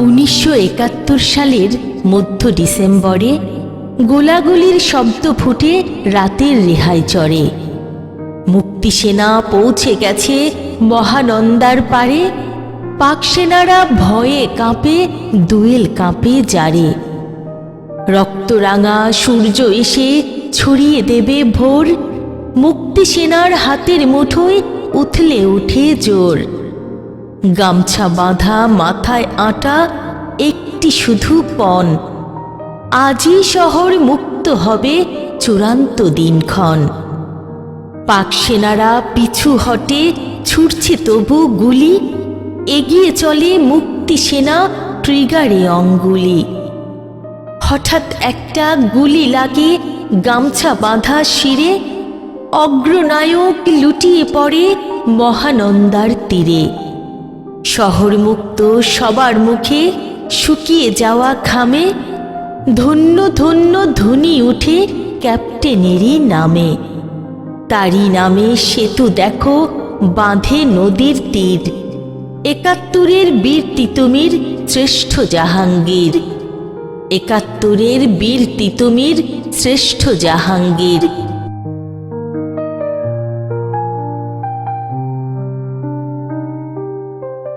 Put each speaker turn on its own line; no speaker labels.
উনিশশো একাত্তর সালের মধ্য ডিসেম্বরে গোলাগুলির শব্দ ফুটে রাতের রেহাই চড়ে। মুক্তিসেনা পৌঁছে গেছে মহানন্দার পারে। পাক সেনারা ভয়ে কাঁপে, দুয়েল কাঁপে জারে। রক্তরাঙা সূর্য এসে ছড়িয়ে দেবে ভোর। মুক্তিসেনার হাতের মুঠোয় উথলে উঠে জোর। গামছা বাঁধা, মাথায় আটা, একটি শুধু পণ। আজই শহর মুক্ত হবে চূড়ান্ত দিনক্ষণ। পাক সেনারা পিছু হটে, ছুটছে তবু গুলি। এগিয়ে চলে মুক্তি সেনা, ট্রিগারে অঙ্গুলি। হঠাৎ একটা গুলি লাগে, গামছা বাঁধা শিরে। অগ্রনায়ক লুটিয়ে পড়ে মহানন্দার তীরে। শহর মুক্ত সবার মুখে শুকিয়ে যাওয়া খামে ধন্য ধন্য ধ্বনি উঠে ক্যাপ্টেনেরই নামে। তারই নামে সেতু দেখো বাঁধে নদীর তীর। একাত্তরের বীর তিতুমির শ্রেষ্ঠ জাহাঙ্গীর। একাত্তরের বীর তিতুমির শ্রেষ্ঠ জাহাঙ্গীর।